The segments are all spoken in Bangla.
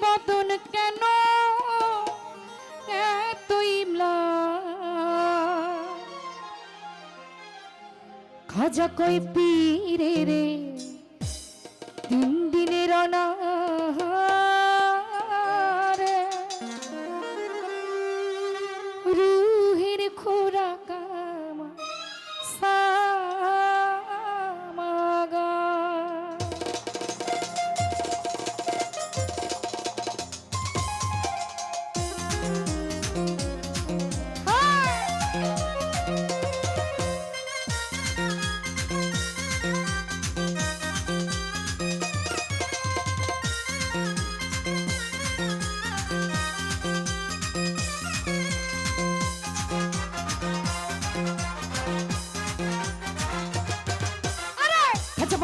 বদন কেন? এতই খাজা কই পীরে রে তিন দিনের অনাহারে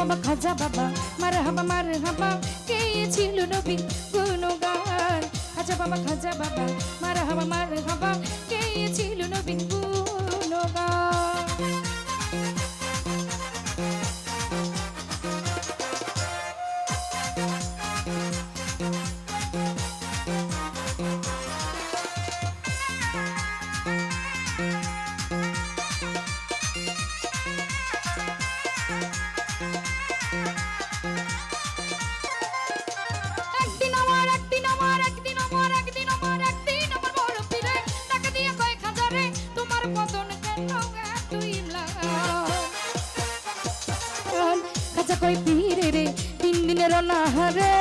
বাবা খাজা বাবা মার হাবা মার হাবা কে ছিল নবী গুণগান? খাজা বাবা খাজা বাবা মার হাবা মার হাবা কে ছিল নবী গুণগান তিন দিনের অনাহারে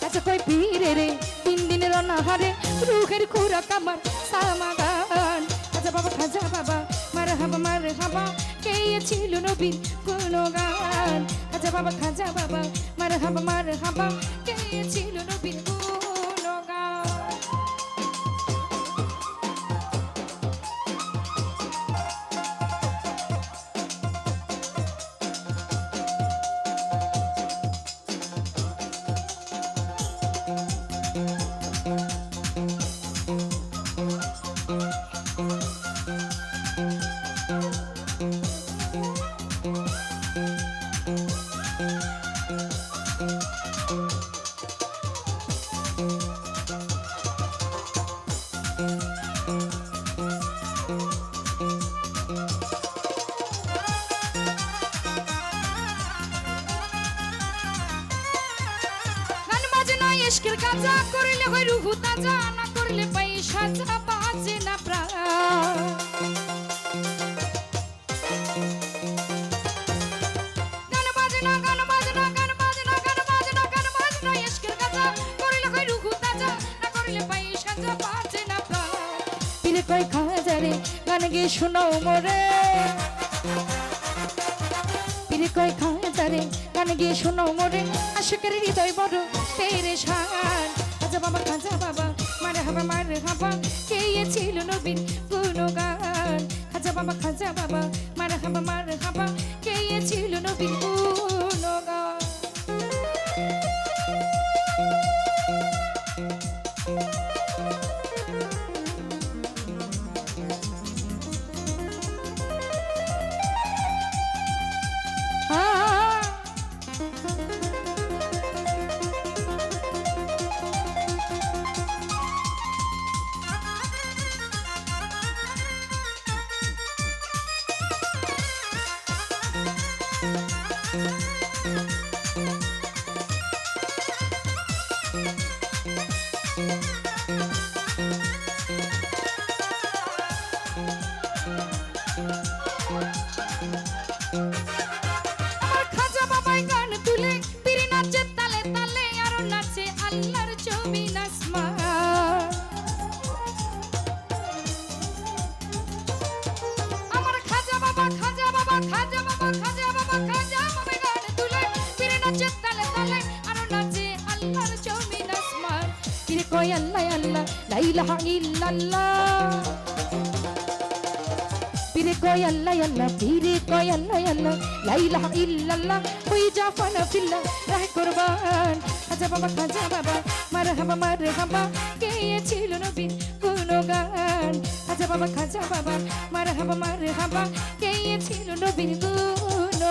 খাজা কই পীরে রে? তিন দিনের অনাহারে রুহের খুরা কামার সামাগান খাজা বাবা খাজা বাবা, মার হাবা মার হাবা। কে ছিল নবীর কোন গান? খাজা বাবা খাজা বাবা, মার হাবা মার হাবা। কে ছিল নবীর ইশকের কাজা করলে হয় রুহু তাজা না করলে পয়সা বাজে না প্রাণ গান গে শোনাও মোরে। পীরে কয় খায় তারে কানে গিয়ে শোনো মোরে। আশকের হৃদয় বড় তেরে শান। খাজা বাবা খাজা বাবা, মারে হাবা মারে হাবা। কে ছিল নবীন গুণ গান? খাজা বাবা খাজা বাবা, মারে হাবা মারে হাবা। কে ছিল নবীর আমার ইলাহা ইল্লাল্লাহ পীরে কয় আল্লাহ আল্লাহ পীরে কয় আল্লাহ আল্লাহ লাইলাহ ইল্লাল্লাহ ওই জাফানা ফিল্লাহ রাহ কুরবান খাজা বাবা খাজা বাবা মার হাবা মার হাবা কে ছিল নবীর কোন গান খাজা বাবা খাজা বাবা মার হাবা মার হাবা কে ছিল নবীর কোন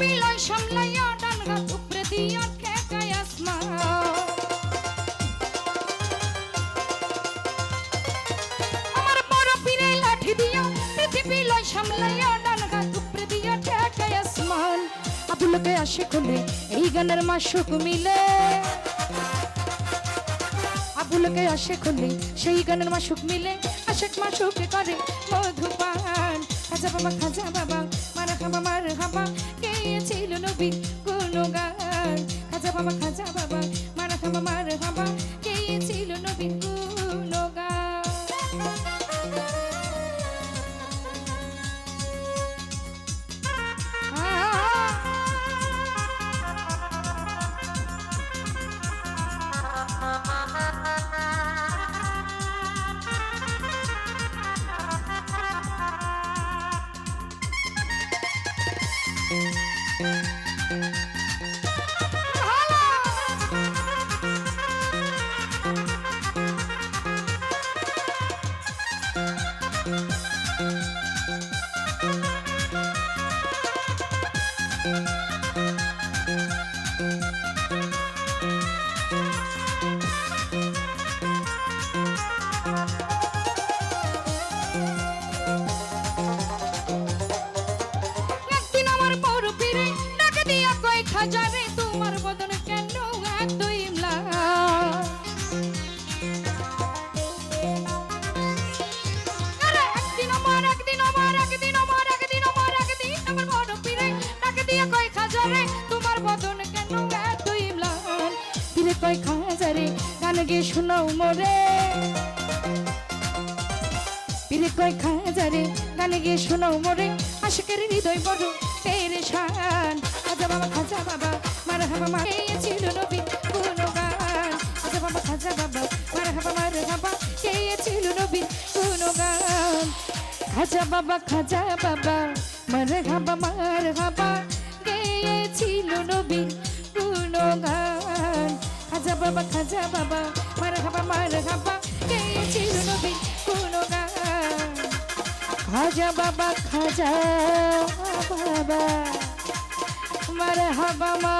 বিলয় সামলাইয়া ডান হাত উপরে দিয়া ঠেকায় আসমান আমার বড় পীরে লাঠি দিয়া পৃথিবী লয় সামলাইয়া ডান হাত উপরে দিয়া ঠেকায় আসমান আবুলকে আসে খুলে মিলে। আবুলকে আসে খুলে করে মধুপান। খাজা বাবা খাজা বাবা মারা মার মার কে ছিল নবী কোন গান খাজা বাবা খাজা বাবা, মারা খাবা মার হামা, কে ছিল নবী মোরে। পীরে কয় খাজারে, গানে গিয়ে শোনাও মোরে। আশিকের হৃদয় বড় তেরে শান খাজা বাবা খাজা বাবা মার হাবা মা ছিল নবী কোন খাজা বাবা খাজা বাবা মার হাবা মার হাবা ছিল নবী কোন খাজা বাবা খাজা বাবা মার হাবা মার হাবা গেয়েছিল নবী কোন গান খাজা বাবা খাজা বাবা মার হাবা মার হাবা গেয়েছিল নবী কোন গান। খাজা বাবা খাজা বাবা মার হাবা মা।